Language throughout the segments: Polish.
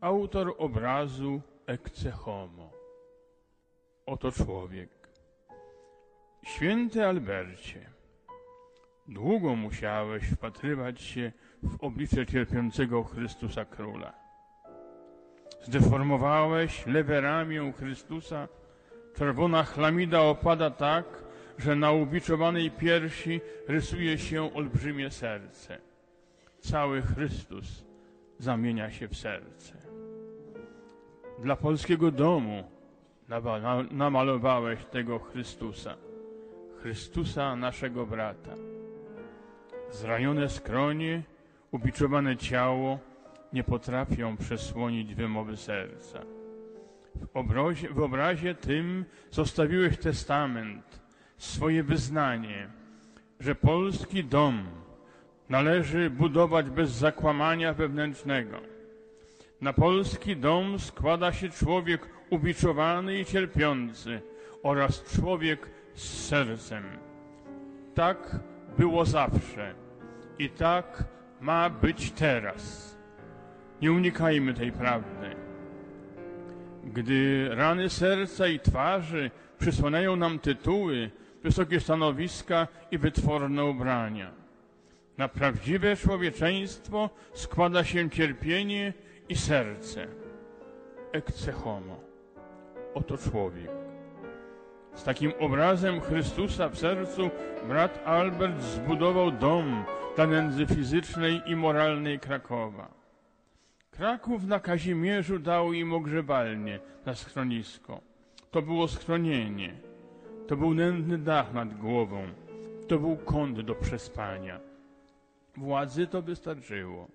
Autor obrazu Ecce Homo. Oto człowiek. Święty Albercie, długo musiałeś wpatrywać się w oblicze cierpiącego Chrystusa Króla. Zdeformowałeś lewe ramię Chrystusa, czerwona chlamida opada tak, że na ubiczowanej piersi rysuje się olbrzymie serce. Cały Chrystus zamienia się w serce. Dla polskiego domu nama- na- namalowałeś tego Chrystusa, Chrystusa naszego brata. Zranione skronie, ubiczowane ciało nie potrafią przesłonić wymowy serca. W obrazie, w obrazie tym zostawiłeś testament, swoje wyznanie, że polski dom należy budować bez zakłamania wewnętrznego. Na polski dom składa się człowiek ubiczowany i cierpiący oraz człowiek z sercem. Tak było zawsze i tak ma być teraz. Nie unikajmy tej prawdy. Gdy rany serca i twarzy przysłaniają nam tytuły, wysokie stanowiska i wytworne ubrania. Na prawdziwe człowieczeństwo składa się cierpienie i serce. Ecce homo. Oto człowiek. Z takim obrazem Chrystusa w sercu brat Albert zbudował dom dla nędzy fizycznej i moralnej Krakowa. Kraków na Kazimierzu dał im ogrzewalnię na schronisko. To było schronienie. To był nędzny dach nad głową. To był kąt do przespania. Władzy to wystarczyło.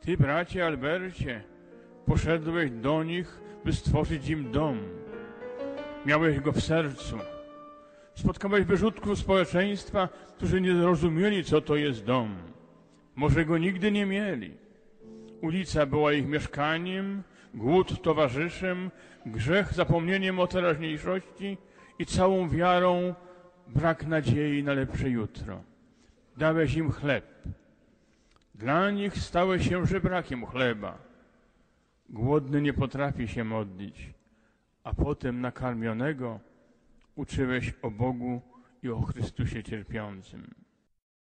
Ty, bracie Albercie, poszedłeś do nich, by stworzyć im dom. Miałeś go w sercu. Spotkałeś wyrzutków społeczeństwa, którzy nie rozumieli, co to jest dom. Może go nigdy nie mieli. Ulica była ich mieszkaniem, głód towarzyszem, grzech zapomnieniem o teraźniejszości i całą wiarą brak nadziei na lepsze jutro. Dałeś im chleb. Dla nich stałeś się żebrakiem chleba. Głodny nie potrafi się modlić, a potem nakarmionego uczyłeś o Bogu i o Chrystusie cierpiącym.